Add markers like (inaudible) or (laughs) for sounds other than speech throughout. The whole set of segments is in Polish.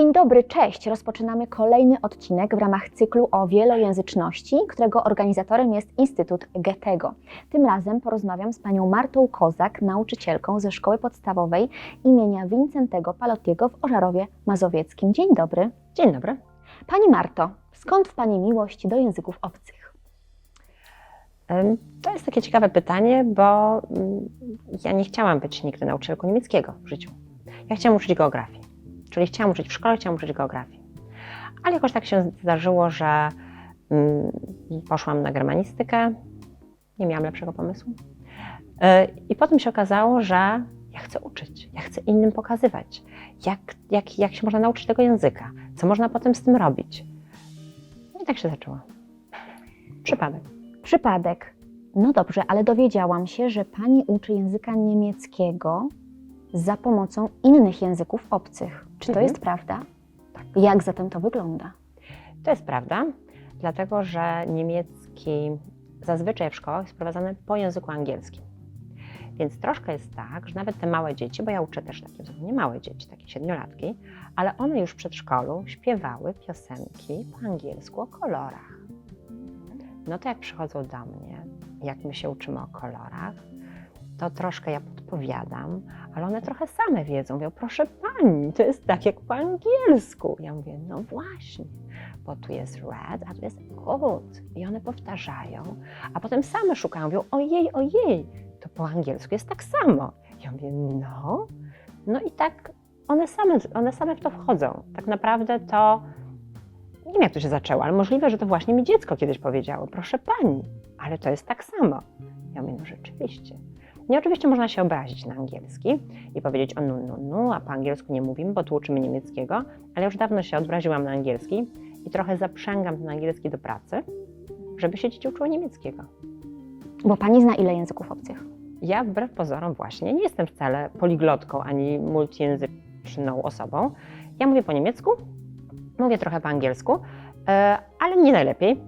Dzień dobry, cześć! Rozpoczynamy kolejny odcinek w ramach cyklu o wielojęzyczności, którego organizatorem jest Instytut Goethego. Tym razem porozmawiam z panią Martą Kozak, nauczycielką ze szkoły podstawowej imienia Wincentego Palottiego w Ożarowie Mazowieckim. Dzień dobry. Dzień dobry. Pani Marto, skąd w pani miłość do języków obcych? To jest takie ciekawe pytanie, bo mm, ja nie chciałam być nigdy nauczycielką niemieckiego w życiu. Ja chciałam uczyć geografii. Czyli chciałam uczyć w szkole, chciałam uczyć geografii. Ale jakoś tak się zdarzyło, że mm, poszłam na germanistykę. Nie miałam lepszego pomysłu. Yy, I potem się okazało, że ja chcę uczyć, ja chcę innym pokazywać, jak, jak, jak się można nauczyć tego języka, co można potem z tym robić. I tak się zaczęło. Przypadek. Przypadek. No dobrze, ale dowiedziałam się, że pani uczy języka niemieckiego za pomocą innych języków obcych. Czy to Mhm. jest prawda? Tak. Jak zatem to wygląda? To jest prawda, dlatego że niemiecki zazwyczaj w szkołach jest prowadzony po języku angielskim. Więc troszkę jest tak, że nawet te małe dzieci, bo ja uczę też takie zupełnie małe dzieci, takie siedmiolatki, ale one już w przedszkolu śpiewały piosenki po angielsku o kolorach. No to jak przychodzą do mnie, jak my się uczymy o kolorach, to troszkę ja podpowiadam, ale one trochę same wiedzą. Mówią, proszę pani, to jest tak jak po angielsku. Ja mówię, no właśnie, bo tu jest red, a tu jest gold. I one powtarzają, a potem same szukają, mówią, ojej, ojej, to po angielsku jest tak samo. Ja mówię, no, no i tak one same, one same w to wchodzą. Tak naprawdę to, nie wiem jak to się zaczęło, ale możliwe, że to właśnie mi dziecko kiedyś powiedziało, proszę pani, ale to jest tak samo. Ja mówię, no rzeczywiście. Nie, oczywiście można się obrazić na angielski i powiedzieć o nu, nu, nu, a po angielsku nie mówimy, bo tu uczymy niemieckiego, ale już dawno się odbraziłam na angielski i trochę zaprzęgam ten angielski do pracy, żeby się dzieci uczyły niemieckiego. Bo pani zna ile języków obcych? Ja wbrew pozorom właśnie nie jestem wcale poliglotką ani multijęzyczną osobą. Ja mówię po niemiecku, mówię trochę po angielsku, e, ale nie najlepiej.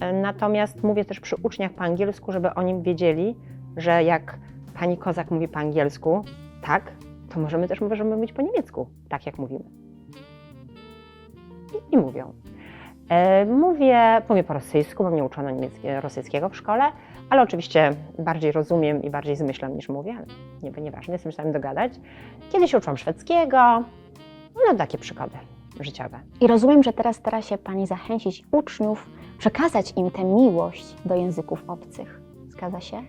E, Natomiast mówię też przy uczniach po angielsku, żeby oni wiedzieli, że jak pani Kozak mówi po angielsku, tak, to możemy też możemy mówić po niemiecku, tak jak mówimy. I, i mówią. E, Mówię, mówię po rosyjsku, bo mnie uczono niemieckiego, rosyjskiego w szkole, ale oczywiście bardziej rozumiem i bardziej zmyślam niż mówię, ale nie, nieważne, jestem w stanie dogadać. Kiedyś uczyłam szwedzkiego, no takie przykłady życiowe. I rozumiem, że teraz stara się pani zachęcić uczniów, przekazać im tę miłość do języków obcych. Zgadza się?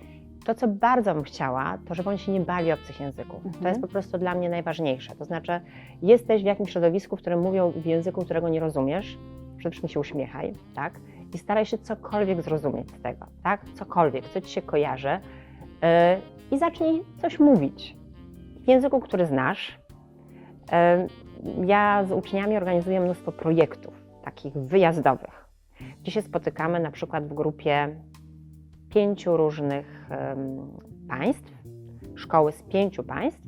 To, co bardzo bym chciała, to żeby oni się nie bali obcych języków. To Mhm. jest po prostu dla mnie najważniejsze. To znaczy, jesteś w jakimś środowisku, w którym mówią w języku, którego nie rozumiesz, przede wszystkim się uśmiechaj, tak? I staraj się cokolwiek zrozumieć z tego, tak? Cokolwiek, co ci się kojarzy yy, i zacznij coś mówić w języku, który znasz. Yy, ja z uczniami organizuję mnóstwo projektów, takich wyjazdowych, gdzie się spotykamy na przykład w grupie pięciu różnych państw, szkoły z pięciu państw.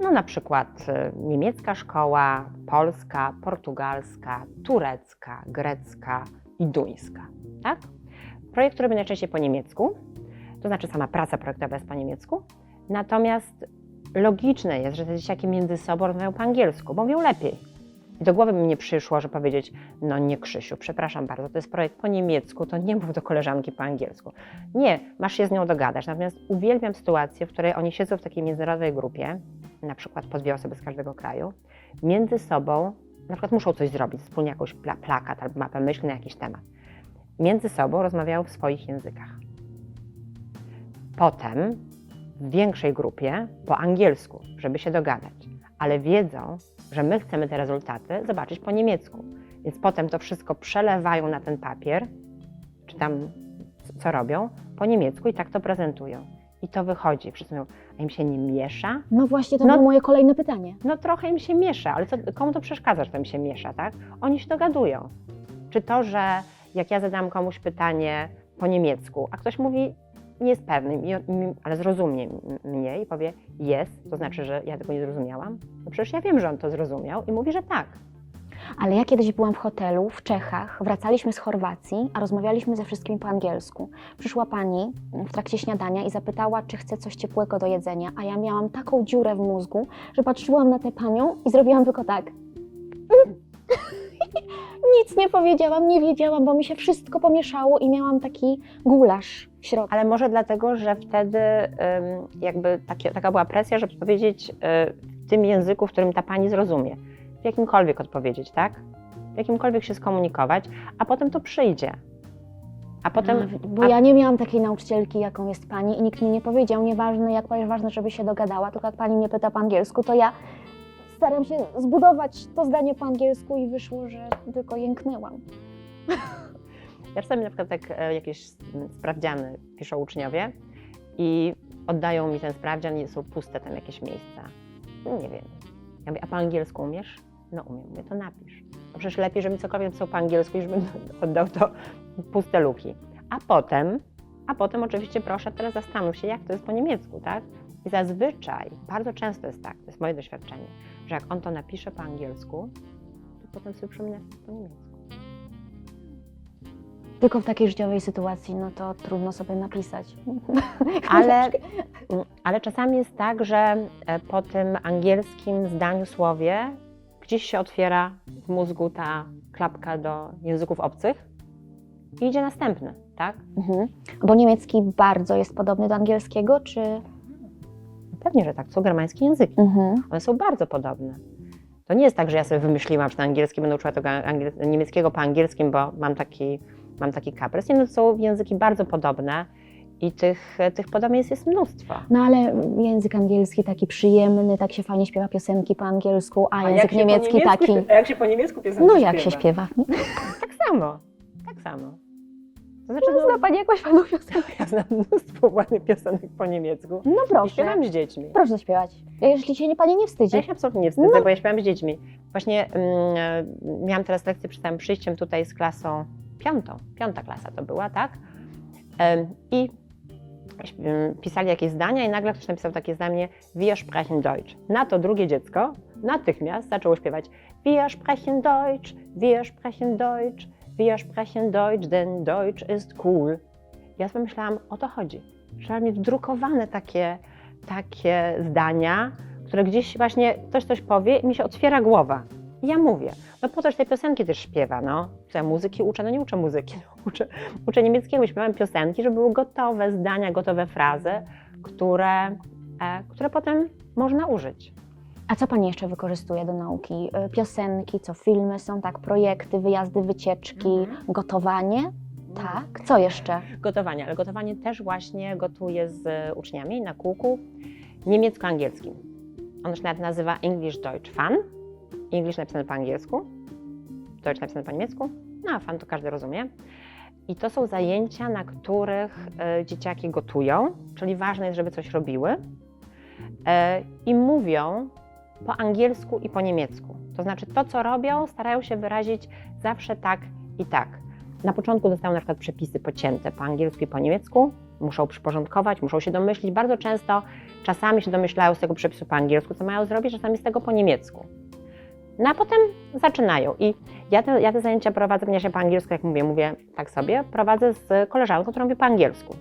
No na przykład e, niemiecka szkoła, polska, portugalska, turecka, grecka i duńska. Tak? Projekt robię najczęściej po niemiecku, to znaczy sama praca projektowa jest po niemiecku, natomiast logiczne jest, że te dzieciaki między sobą rozmawiają po angielsku, bo mówią lepiej. I do głowy mi nie przyszło, że powiedzieć, no nie Krzysiu, przepraszam bardzo, to jest projekt po niemiecku, to nie mów do koleżanki po angielsku. Nie, masz się z nią dogadać. Natomiast uwielbiam sytuację, w której oni siedzą w takiej międzynarodowej grupie, na przykład po dwie osoby z każdego kraju, między sobą, na przykład muszą coś zrobić, wspólnie jakąś pla plakat albo mapę myśli na jakiś temat. Między sobą rozmawiają w swoich językach. Potem w większej grupie po angielsku, żeby się dogadać, ale wiedzą, że my chcemy te rezultaty zobaczyć po niemiecku. Więc potem to wszystko przelewają na ten papier, czy tam co robią, po niemiecku i tak to prezentują. I to wychodzi. Wszyscy mówią, a im się nie miesza? No właśnie, to No- było moje kolejne pytanie. No trochę im się miesza, ale co, komu to przeszkadza, że to im się miesza, tak? Oni się dogadują. Czy to, że jak ja zadam komuś pytanie po niemiecku, a ktoś mówi, nie jest pewny, ale zrozumie mnie i powie jest, to znaczy, że ja tego nie zrozumiałam, no przecież ja wiem, że on to zrozumiał i mówi, że tak. Ale ja kiedyś byłam w hotelu w Czechach, wracaliśmy z Chorwacji, a rozmawialiśmy ze wszystkimi po angielsku. Przyszła pani w trakcie śniadania i zapytała, czy chce coś ciepłego do jedzenia, a ja miałam taką dziurę w mózgu, że patrzyłam na tę panią i zrobiłam tylko tak. (laughs) Nic nie powiedziałam, nie wiedziałam, bo mi się wszystko pomieszało i miałam taki gulasz w środku. Ale może dlatego, że wtedy jakby takie, taka była presja, żeby powiedzieć y, w tym języku, w którym ta pani zrozumie. W jakimkolwiek odpowiedzieć, tak? W jakimkolwiek się skomunikować, a potem to przyjdzie. A potem. A, bo a- ja nie miałam takiej nauczycielki, jaką jest pani i nikt mi nie powiedział, nieważne jak powiesz, ważne, żeby się dogadała, tylko jak pani mnie pyta po angielsku, to ja staram się zbudować to zdanie po angielsku i wyszło, że tylko jęknęłam. Ja czasami na przykład jak e, jakieś sprawdziany piszą uczniowie i oddają mi ten sprawdzian i są puste tam jakieś miejsca. Nie wiem. Ja mówię, a po angielsku umiesz? No umiem. Mówię, to napisz. No przecież lepiej, żebym cokolwiek napisał po angielsku, niż bym (laughs) oddał to puste luki. A potem, a potem oczywiście proszę, teraz zastanów się, jak to jest po niemiecku, tak? I zazwyczaj, bardzo często jest tak, to jest moje doświadczenie, że jak on to napisze po angielsku, to potem sobie przypomina po niemiecku. Tylko w takiej życiowej sytuacji, no to trudno sobie napisać. (laughs) Ale, ale czasami jest tak, że e, po tym angielskim zdaniu, słowie gdzieś się otwiera w mózgu ta klapka do języków obcych i idzie następny, tak? Mhm. Bo niemiecki bardzo jest podobny do angielskiego, czy... Pewnie, że tak, co germańskie języki. Mhm. One są bardzo podobne. To nie jest tak, że ja sobie wymyśliłam, że na angielski będę uczyła tego niemieckiego po angielskim, bo mam taki, mam taki kaprys. Nie, no są języki bardzo podobne i tych, tych podobieństw jest mnóstwo. No ale język angielski taki przyjemny, tak się fajnie śpiewa piosenki po angielsku, a, język niemiecki taki... A jak się po niemiecku piosenki No jak się śpiewa? (laughs) Tak samo, tak samo. To znaczy, Zna no, Pani jakąś panu piosenkę? (laughs) ja znam mnóstwo ładnych piosenek po niemiecku. No I proszę, śpiewam z dziećmi. proszę zaśpiewać. Jeśli się nie, Pani nie wstydzi. Ja się absolutnie nie wstydzę, No. bo ja śpiewam z dziećmi. Właśnie mm, miałam teraz lekcję przed całym przyjściem tutaj z klasą piątą. Piąta klasa to była, tak? I pisali jakieś zdania i nagle ktoś napisał takie zdanie Wir sprechen Deutsch. Na to drugie dziecko natychmiast zaczęło śpiewać Wir sprechen Deutsch, wir sprechen Deutsch, wir sprechen Deutsch, denn Deutsch ist cool. Ja sobie myślałam, o to chodzi. Trzeba mieć drukowane takie, takie zdania, które gdzieś właśnie ktoś coś powie i mi się otwiera głowa. Ja mówię, no po to, że te piosenki też śpiewa, no. Ja muzyki uczę? No nie uczę muzyki, no, (laughs) uczę, uczę niemieckiego, śpiewam piosenki, żeby były gotowe zdania, gotowe frazy, które, e, które potem można użyć. A co Pani jeszcze wykorzystuje do nauki? Y, Piosenki, co filmy są, tak, projekty, wyjazdy, wycieczki, Mhm. gotowanie? Tak. Co jeszcze? Gotowanie, ale gotowanie też właśnie gotuję z e, uczniami na kółku niemiecko-angielskim. On się nawet nazywa English Deutsch Fun. English napisane po angielsku, Deutsch napisane po niemiecku, no a fun to każdy rozumie. I to są zajęcia, na których e, dzieciaki gotują, czyli ważne jest, żeby coś robiły e, i mówią po angielsku i po niemiecku. To znaczy to, co robią, starają się wyrazić zawsze tak i tak. Na początku dostają na przykład przepisy pocięte po angielsku i po niemiecku, muszą przyporządkować, muszą się domyślić. Bardzo często czasami się domyślają z tego przepisu po angielsku, co mają zrobić, czasami z tego po niemiecku. No a potem zaczynają. I ja te, ja te zajęcia prowadzę, ponieważ ja po angielsku, jak mówię, mówię tak sobie, prowadzę z koleżanką, która mówi po angielsku.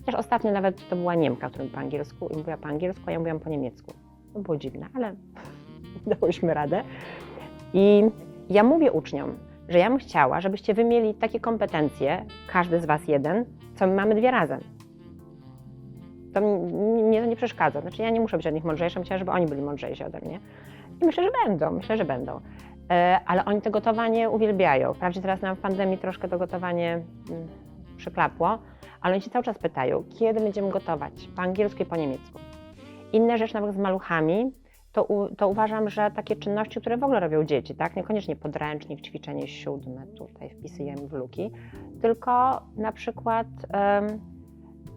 Chociaż ostatnio nawet to była Niemka, która mówi po angielsku i mówiła po angielsku, a ja mówiłam po niemiecku. To było dziwne, ale (laughs) dałyśmy radę. I ja mówię uczniom, że ja bym chciała, żebyście wy mieli takie kompetencje, każdy z was jeden, co my mamy dwie razem. To mnie to nie przeszkadza. Znaczy ja nie muszę być od nich mądrzejsza, chciałam, żeby oni byli mądrzejsi ode mnie. I myślę, że będą, myślę, że będą. E, Ale oni to gotowanie uwielbiają. Wprawdzie teraz nam w pandemii troszkę to gotowanie mm, przyklapło, ale oni się cały czas pytają, kiedy będziemy gotować, po angielsku i po niemiecku. Inne rzeczy, nawet z maluchami, to, u, to uważam, że takie czynności, które w ogóle robią dzieci, tak? Niekoniecznie podręcznik, ćwiczenie siódme, tutaj wpisujemy w luki, tylko na przykład em,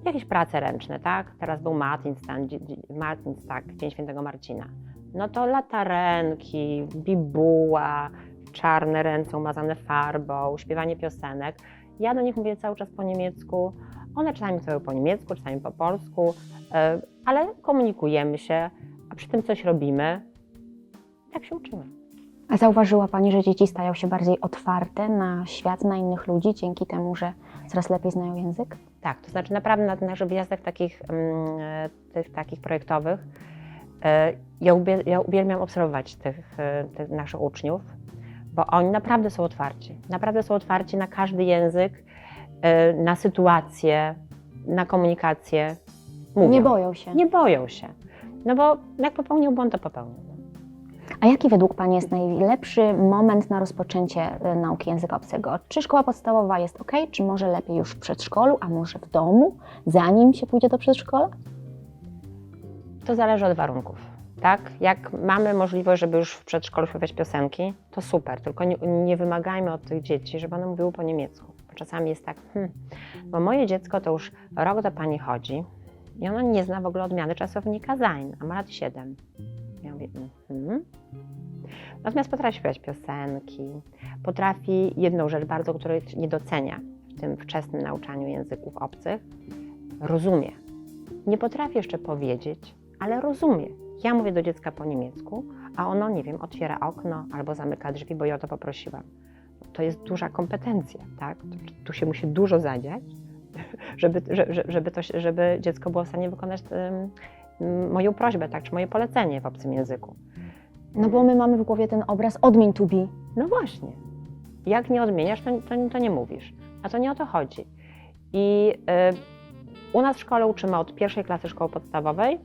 jakieś prace ręczne, tak? Teraz był Martinstag, dzi- dzi- Martinstag, Dzień Świętego Marcina. No to latarenki, bibuła, czarne ręce umazane farbą, śpiewanie piosenek. Ja do nich mówię cały czas po niemiecku. One czasami mówią po niemiecku, czasami po polsku, e, ale komunikujemy się, a przy tym coś robimy. Tak się uczymy. A zauważyła Pani, że dzieci stają się bardziej otwarte na świat, na innych ludzi, dzięki temu, że coraz lepiej znają język? Tak, to znaczy naprawdę na naszych wyjazdach takich, mm, e, tych takich projektowych ja, ubie, ja uwielbiam obserwować tych, e, tych naszych uczniów, bo oni naprawdę są otwarci. Naprawdę są otwarci na każdy język, e, na sytuację, na komunikację. Mówią. Nie boją się. Nie boją się. No bo jak popełnił błąd, to popełnił. A jaki według Pani jest najlepszy moment na rozpoczęcie e, nauki języka obcego? Czy szkoła podstawowa jest ok, czy może lepiej już w przedszkolu, a może w domu, zanim się pójdzie do przedszkola? To zależy od warunków. Tak? Jak mamy możliwość, żeby już w przedszkolu śpiewać piosenki, to super, tylko nie, nie wymagajmy od tych dzieci, żeby one mówiły po niemiecku. Czasami jest tak, hmm, bo moje dziecko to już rok do pani chodzi i ono nie zna w ogóle odmiany czasownika sein, a ma lat 7. Ja mówię, mhm. Natomiast potrafi śpiewać piosenki, potrafi jedną rzecz bardzo, której nie docenia w tym wczesnym nauczaniu języków obcych, rozumie. Nie potrafi jeszcze powiedzieć, ale rozumie. Ja mówię do dziecka po niemiecku, a ono, nie wiem, otwiera okno albo zamyka drzwi, bo ja o to poprosiłam. To jest duża kompetencja, tak? Tu, się musi dużo zadziać, (laughs) żeby, że- żeby, to, żeby dziecko było w stanie wykonać moją prośbę, tak? Czy moje polecenie w obcym języku. No bo my mamy w głowie ten obraz odmień to be. No właśnie. Jak nie odmieniasz, to, to, to nie mówisz. A to nie o to chodzi. I y, u nas w szkole uczymy od pierwszej klasy szkoły podstawowej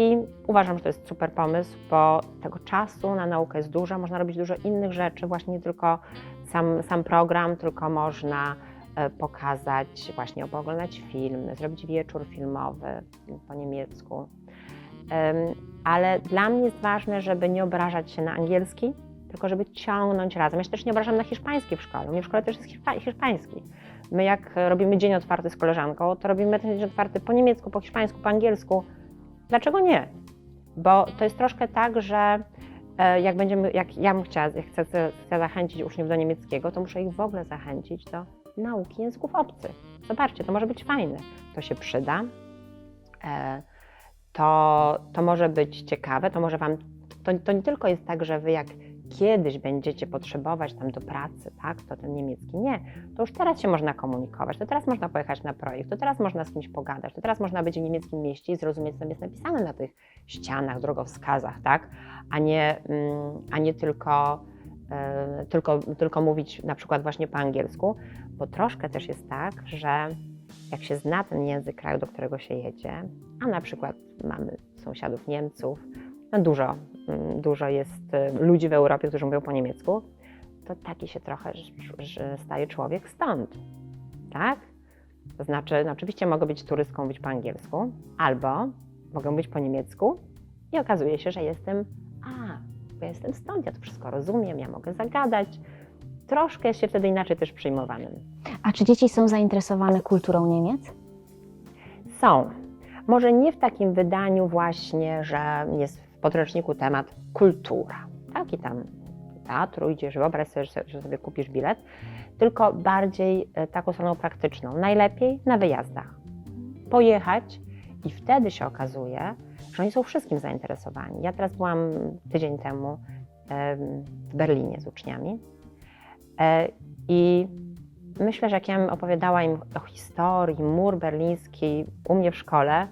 i uważam, że to jest super pomysł, bo tego czasu na naukę jest dużo, można robić dużo innych rzeczy, właśnie nie tylko sam, sam program, tylko można e, pokazać, właśnie oglądać film, zrobić wieczór filmowy po niemiecku. Em, Ale dla mnie jest ważne, żeby nie obrażać się na angielski, tylko żeby ciągnąć razem. Ja się też nie obrażam na hiszpański w szkole. U mnie w szkole też jest hiszpa- hiszpański. My jak robimy dzień otwarty z koleżanką, to robimy ten dzień otwarty po niemiecku, po hiszpańsku, po angielsku. Dlaczego nie? Bo to jest troszkę tak, że e, jak będziemy, jak ja bym chciała, jak chcę, chcę zachęcić uczniów do niemieckiego, to muszę ich w ogóle zachęcić do nauki języków obcych. Zobaczcie, to może być fajne. To się przyda. E, to, to może być ciekawe, to może Wam, to, to nie tylko jest tak, że Wy jak kiedyś będziecie potrzebować tam do pracy, tak, to ten niemiecki, nie, to już teraz się można komunikować, to teraz można pojechać na projekt, to teraz można z kimś pogadać, to teraz można być w niemieckim mieście i zrozumieć, co jest napisane na tych ścianach, drogowskazach, tak, a nie, mm, a nie tylko, e, tylko, tylko mówić na przykład właśnie po angielsku, bo troszkę też jest tak, że jak się zna ten język kraju, do którego się jedzie, a na przykład mamy sąsiadów Niemców, no dużo, dużo jest y, ludzi w Europie, którzy mówią po niemiecku, to taki się trochę staje człowiek stąd, tak? To znaczy, no oczywiście mogę być turystką, mówić po angielsku, albo mogę być po niemiecku i okazuje się, że jestem, a, bo ja jestem stąd, ja to wszystko rozumiem, ja mogę zagadać. Troszkę jest się wtedy inaczej też przyjmowanym. A czy dzieci są zainteresowane kulturą Niemiec? Są. Może nie w takim wydaniu właśnie, że jest podręczniku temat kultura. Tak i tam teatru idziesz, wyobraź sobie, że sobie- kupisz bilet, tylko bardziej e, taką stroną praktyczną. Najlepiej na wyjazdach. Pojechać i wtedy się okazuje, że oni są wszystkim zainteresowani. Ja teraz byłam tydzień temu em, w Berlinie z uczniami e, i myślę, że jak ja bym opowiadała im o historii, mur berliński u mnie w szkole,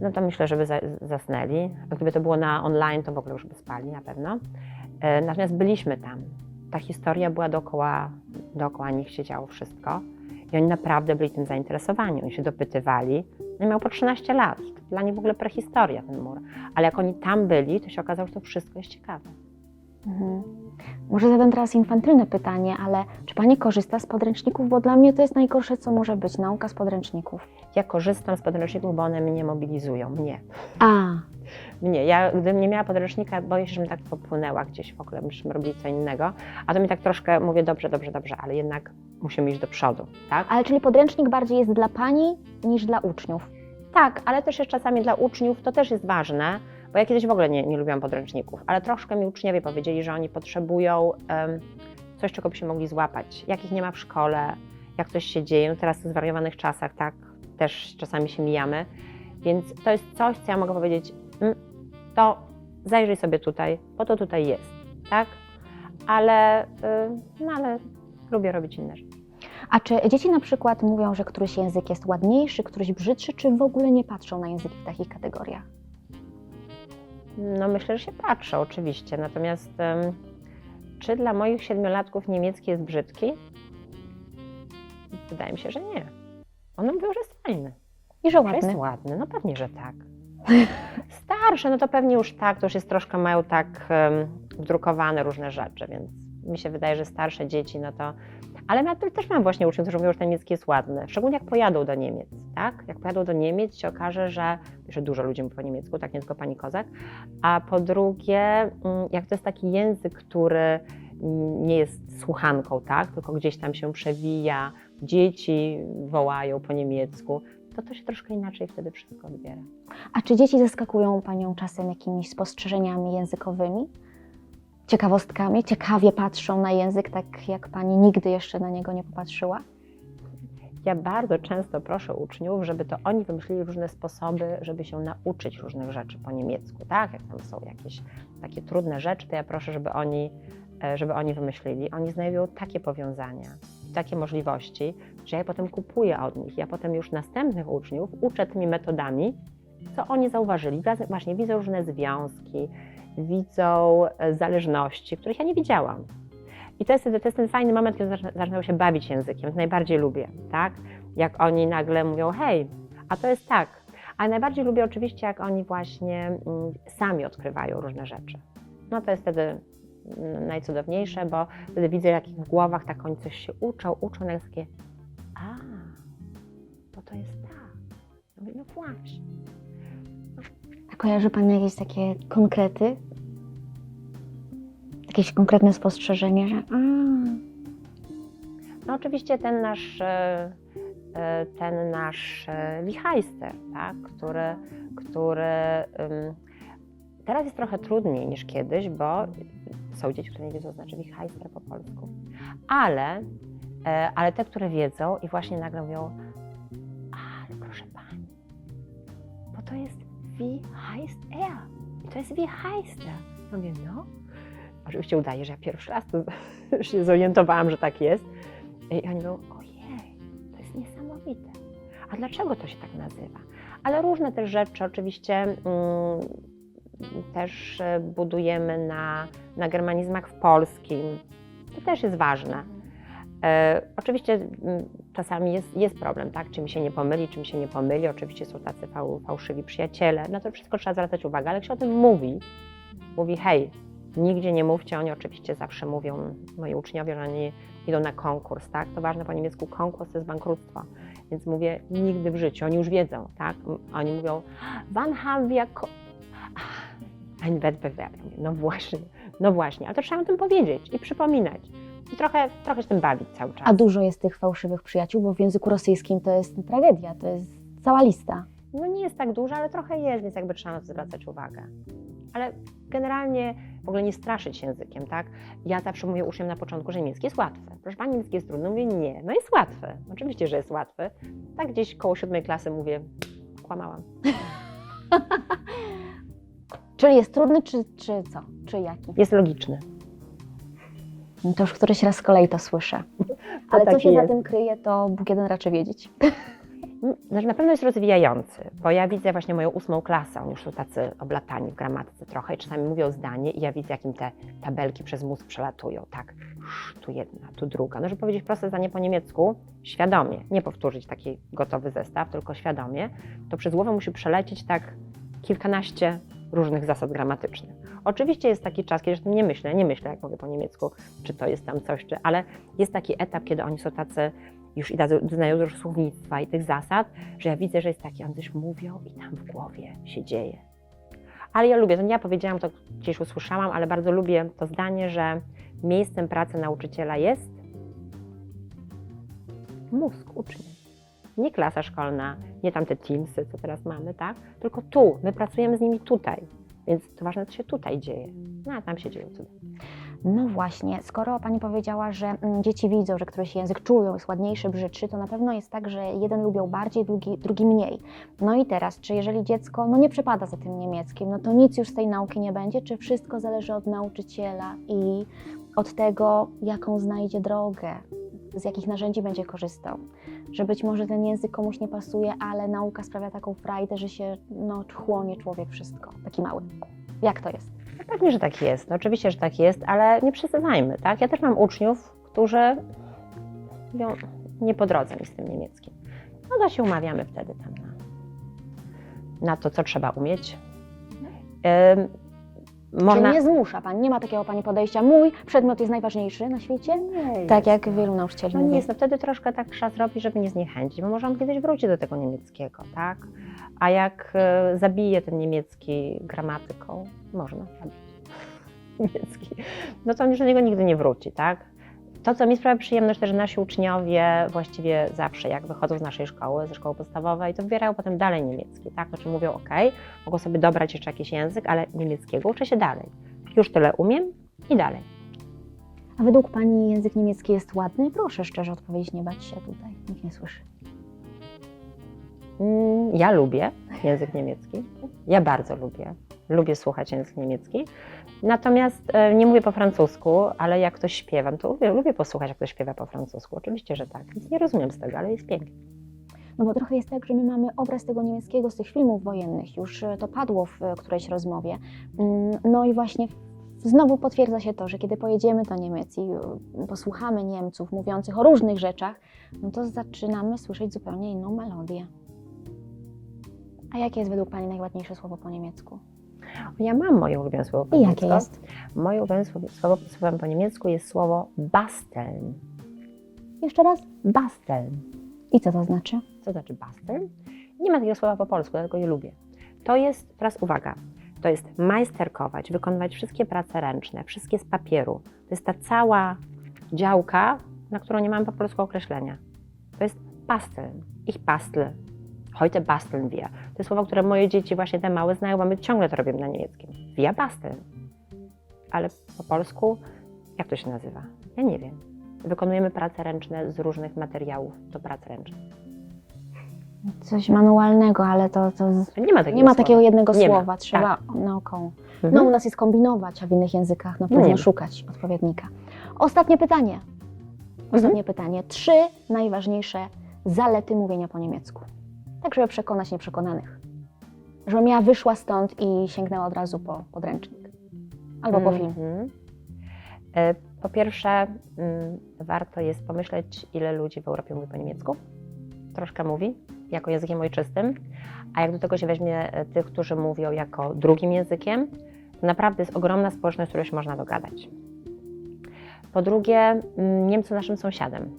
no to myślę, żeby za, zasnęli. A Gdyby to było na online, to w ogóle już by spali na pewno. E, Natomiast byliśmy tam. Ta historia była dookoła, dookoła nich się działo wszystko. I oni naprawdę byli tym zainteresowani. Oni się dopytywali. No miał po 13 lat. Dla nich w ogóle prehistoria ten mur. Ale jak oni tam byli, to się okazało, że to wszystko jest ciekawe. Mhm. Może zadam teraz infantylne pytanie, ale czy Pani korzysta z podręczników? Bo dla mnie to jest najgorsze, co może być, nauka z podręczników. Ja korzystam z podręczników, bo one mnie mobilizują. Mnie. A, Mnie. Ja gdybym nie miała podręcznika, boję się, żebym tak popłynęła gdzieś w ogóle, byśmy robili co innego. A to mi tak troszkę mówię, dobrze, dobrze, dobrze, ale jednak musimy iść do przodu, tak? ale czyli podręcznik bardziej jest dla Pani niż dla uczniów? Tak, ale też jest czasami dla uczniów, to też jest ważne, bo ja kiedyś w ogóle nie, nie lubiłam podręczników, ale troszkę mi uczniowie powiedzieli, że oni potrzebują em, coś, czego by się mogli złapać, jakich nie ma w szkole, jak coś się dzieje, no teraz w zwariowanych czasach, tak, też czasami się mijamy, więc to jest coś, co ja mogę powiedzieć, mm, to zajrzyj sobie tutaj, bo to tutaj jest. tak? Ale, y, no ale lubię robić inne rzeczy. A czy dzieci na przykład mówią, że któryś język jest ładniejszy, któryś brzydszy, czy w ogóle nie patrzą na języki w takich kategoriach? No myślę, że się patrzę oczywiście, natomiast czy dla moich siedmiolatków niemiecki jest brzydki? Wydaje mi się, że nie. One mówią, że jest fajny. I że Że jest ładny. ładny, no pewnie, że tak. (laughs) Starsze, no to pewnie już tak, to już jest troszkę mają tak em, wdrukowane różne rzeczy, więc mi się wydaje, że starsze dzieci, no to... Ale ja też mam właśnie uczniów, którzy mówią, że ten niemiecki jest ładny, szczególnie jak pojadą do Niemiec, tak? Jak pojadą do Niemiec, się okaże, że, że dużo ludzi mówi po niemiecku, tak, nie tylko pani Kozak, a po drugie, mm, jak to jest taki język, który nie jest słuchanką, tak, tylko gdzieś tam się przewija, dzieci wołają po niemiecku, to to się troszkę inaczej wtedy wszystko odbiera. A czy dzieci zaskakują Panią czasem jakimiś spostrzeżeniami językowymi? Ciekawostkami? Ciekawie patrzą na język, tak jak Pani nigdy jeszcze na niego nie popatrzyła? Ja bardzo często proszę uczniów, żeby to oni wymyślili różne sposoby, żeby się nauczyć różnych rzeczy po niemiecku, tak? Jak tam są jakieś takie trudne rzeczy, to ja proszę, żeby oni, e, żeby oni wymyślili. Oni znajdują takie powiązania, takie możliwości, że ja potem kupuję od nich. Ja potem już następnych uczniów uczę tymi metodami, co oni zauważyli. Właśnie widzą różne związki, widzą e, zależności, których ja nie widziałam. I to jest, to jest ten fajny moment, kiedy zaczyna- zaczynają się bawić językiem. To najbardziej lubię, tak? Jak oni nagle mówią, hej, a to jest tak. A najbardziej lubię oczywiście, jak oni właśnie mm, sami odkrywają różne rzeczy. No to jest wtedy najcudowniejsze, bo wtedy widzę, jak w głowach tak oni coś się uczą, uczą, na takie, a, to to jest tak. Ja Mówię, no właśnie. A kojarzy Pani jakieś takie konkrety? Jakieś konkretne spostrzeżenie, że a, No oczywiście ten nasz, e, e, ten nasz e, wichajster, tak, który, który teraz jest trochę trudniej niż kiedyś, bo są dzieci, które nie wiedzą, znaczy wichajster po polsku. Ale, e, ale te, które wiedzą i właśnie nagle mówią, ale proszę Pani, bo to jest wie heißt er. To jest wie heißt er. Mówię, no. Oczywiście udaje, że ja pierwszy raz to (laughs) się zorientowałam, że tak jest. I oni mówią, ojej, to jest niesamowite. A dlaczego to się tak nazywa? Ale różne też rzeczy, oczywiście mm, też e, budujemy na, na germanizmach w polskim. To też jest ważne. E, oczywiście czasami jest, jest problem, tak? Czy mi się nie pomyli, czy mi się nie pomyli. Oczywiście są tacy fał, fałszywi przyjaciele. Na to wszystko trzeba zwracać uwagę, ale jak się o tym mówi, mówi hej, nigdzie nie mówcie, oni oczywiście zawsze mówią, moi uczniowie, że oni idą na konkurs, tak? To ważne po niemiecku, konkurs to jest bankructwo. Więc mówię, nigdy w życiu, oni już wiedzą, tak? Oni mówią, wann haben wir Ja mówię, No właśnie, no właśnie, ale to trzeba o tym powiedzieć i przypominać. I trochę, trochę się tym bawić cały czas. a dużo jest tych fałszywych przyjaciół, bo w języku rosyjskim to jest tragedia, to jest cała lista. No nie jest tak dużo, ale trochę jest, więc jakby trzeba na to zwracać uwagę. Ale generalnie w ogóle nie straszyć językiem, tak? Ja zawsze mówię uczniom na początku, że niemiecki jest łatwy. Proszę Pani, niemiecki jest trudny. Mówię, nie, no jest łatwy. Oczywiście, że jest łatwy. Tak gdzieś koło siódmej klasy mówię, kłamałam. (laughs) Czyli jest trudny, czy, czy co? Czy jaki? Jest logiczny. No To już któryś raz z kolei to słyszę. Ale co taki się za jest. tym kryje, to Bóg jeden raczy wiedzieć. Znaczy, na pewno jest rozwijający, bo ja widzę właśnie moją ósmą klasę, oni już są tacy oblatani w gramatyce trochę i czasami mówią zdanie i ja widzę, jakim te tabelki przez mózg przelatują, tak, tu jedna, tu druga. No, żeby powiedzieć proste zdanie po niemiecku, świadomie, nie powtórzyć taki gotowy zestaw, tylko świadomie, to przez głowę musi przelecieć tak kilkanaście różnych zasad gramatycznych. Oczywiście jest taki czas, kiedy nie myślę, nie myślę, jak mówię po niemiecku, czy to jest tam coś, czy, ale jest taki etap, kiedy oni są tacy już i znają dużo słownictwa i tych zasad, że ja widzę, że jest taki, oni coś mówią i tam w głowie się dzieje. Ale ja lubię, to nie ja powiedziałam, to gdzieś usłyszałam, ale bardzo lubię to zdanie, że miejscem pracy nauczyciela jest mózg ucznia. Nie klasa szkolna, nie tamte Teamsy, co teraz mamy, tak? Tylko tu, my pracujemy z nimi tutaj. Więc to ważne, co się tutaj dzieje. No a tam się dzieje cuda. No właśnie, skoro Pani powiedziała, że mm, dzieci widzą, że któryś język czują, jest ładniejszy, brzydszy, to na pewno jest tak, że jeden lubią bardziej, drugi, drugi mniej. No i teraz, czy jeżeli dziecko no nie przepada za tym niemieckim, no to nic już z tej nauki nie będzie, czy wszystko zależy od nauczyciela i od tego, jaką znajdzie drogę, z jakich narzędzi będzie korzystał? Że być może ten język komuś nie pasuje, ale nauka sprawia taką frajdę, że się no, chłonie człowiek wszystko, taki mały. Jak to jest? No Pewnie, że tak jest. No, oczywiście, że tak jest, ale nie przesadzajmy, tak? Ja też mam uczniów, którzy mówią, nie po drodze mi z tym niemieckim. No to się umawiamy wtedy tam na, na to, co trzeba umieć. Ym, można... Czyli nie zmusza Pani, nie ma takiego Pani podejścia, mój przedmiot jest najważniejszy na świecie? Nie Tak jak wielu nauczycieli No mówi. nie jest, no wtedy troszkę tak trzeba zrobić, żeby nie zniechęcić, bo może on kiedyś wróci do tego niemieckiego, tak? A jak e, zabije ten niemiecki gramatyką, można zabić (laughs) niemiecki, no to on już do niego nigdy nie wróci, tak? To, co mi sprawia przyjemność, to że nasi uczniowie właściwie zawsze, jak wychodzą z naszej szkoły, ze szkoły podstawowej, to wybierają potem dalej niemiecki, tak? Znaczy mówią, ok, mogą sobie dobrać jeszcze jakiś język, ale niemieckiego uczę się dalej. Już tyle umiem i dalej. A według Pani język niemiecki jest ładny? Proszę szczerze odpowiedzieć, nie bać się tutaj, nikt nie słyszy. Mm, Ja lubię język niemiecki. Ja bardzo lubię. Lubię słuchać język niemiecki. Natomiast e, nie mówię po francusku, ale jak ktoś śpiewa, no to lubię, lubię posłuchać, jak ktoś śpiewa po francusku. Oczywiście, że tak. Nic nie rozumiem z tego, ale jest pięknie. No bo trochę jest tak, że my mamy obraz tego niemieckiego z tych filmów wojennych, już e, to padło w e, którejś rozmowie. Mm, No i właśnie znowu potwierdza się to, że kiedy pojedziemy do Niemiec i posłuchamy Niemców mówiących o różnych rzeczach, no to zaczynamy słyszeć zupełnie inną melodię. A jakie jest według Pani najładniejsze słowo po niemiecku? Ja mam moje ulubione słowo po I jakie jest? Moje ulubione słowo, słowo, słowem po niemiecku jest słowo basteln. Jeszcze raz? Basteln. I co to znaczy? Co znaczy basteln? Nie ma takiego słowa po polsku, dlatego je lubię. To jest, teraz uwaga, to jest majsterkować, wykonywać wszystkie prace ręczne, wszystkie z papieru. To jest ta cała działka, na którą nie mam po polsku określenia. To jest basteln, ich bastel. Heute basteln wir. To słowo, które moje dzieci właśnie te małe znają, bo my ciągle to robimy na niemieckim. Wir basteln. Ale po polsku, jak to się nazywa? Ja nie wiem. Wykonujemy prace ręczne z różnych materiałów do prac ręcznych. Coś manualnego, ale to, to Nie ma takiego nie ma słowa. takiego jednego Nie ma, słowa, trzeba naokoło. Mhm. No u nas jest kombinować, a w innych językach na pewno nie ma. szukać odpowiednika. Ostatnie pytanie. Ostatnie pytanie. Trzy najważniejsze zalety mówienia po niemiecku. Tak, żeby przekonać nieprzekonanych. Żebym ja wyszła stąd i sięgnęła od razu po podręcznik. Albo po film. Mhm. E, Po pierwsze, mm, warto jest pomyśleć, ile ludzi w Europie mówi po niemiecku. Troszkę mówi, jako językiem ojczystym. A jak do tego się weźmie e, tych, którzy mówią jako drugim językiem, to naprawdę jest ogromna społeczność, z którą się można dogadać. Po drugie, mm, Niemcy naszym sąsiadem.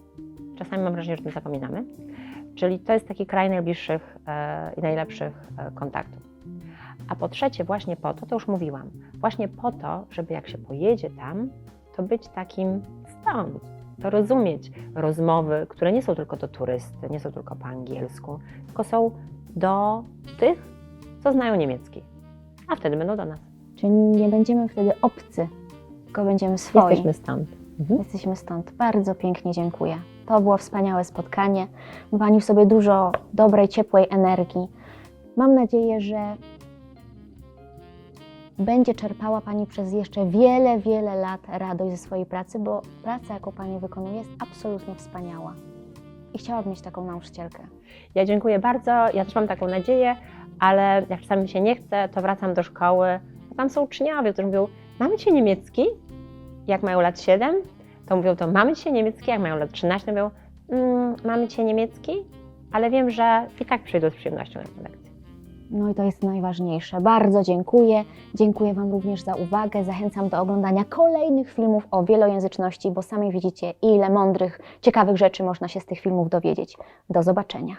Czasami mam wrażenie, że o tym zapominamy. Czyli to jest taki kraj najbliższych e, i najlepszych e, kontaktów. A po trzecie, właśnie po to, to już mówiłam, właśnie po to, żeby jak się pojedzie tam, to być takim stąd, to rozumieć rozmowy, które nie są tylko do turysty, nie są tylko po angielsku, tylko są do tych, co znają niemiecki. A wtedy będą do nas. Czyli nie będziemy wtedy obcy, tylko będziemy swoi. Jesteśmy stąd. Mhm. Jesteśmy stąd. Bardzo pięknie dziękuję. To było wspaniałe spotkanie. Ma Pani w sobie dużo dobrej, ciepłej energii. Mam nadzieję, że będzie czerpała Pani przez jeszcze wiele, wiele lat radość ze swojej pracy, bo praca, jaką Pani wykonuje, jest absolutnie wspaniała. I chciałabym mieć taką nauczycielkę. Ja dziękuję bardzo, ja też mam taką nadzieję, ale jak czasami mi się nie chce, to wracam do szkoły, tam są uczniowie, którzy mówią, mamy dzisiaj niemiecki? Jak mają lat 7, to mówią to mamy dzisiaj niemiecki, jak mają lat 13, to mówią, mm, mamy dzisiaj niemiecki, ale wiem, że i tak przyjdą z przyjemnością na tę lekcję. No i to jest najważniejsze. Bardzo dziękuję. Dziękuję Wam również za uwagę. Zachęcam do oglądania kolejnych filmów o wielojęzyczności, bo sami widzicie, ile mądrych, ciekawych rzeczy można się z tych filmów dowiedzieć. Do zobaczenia.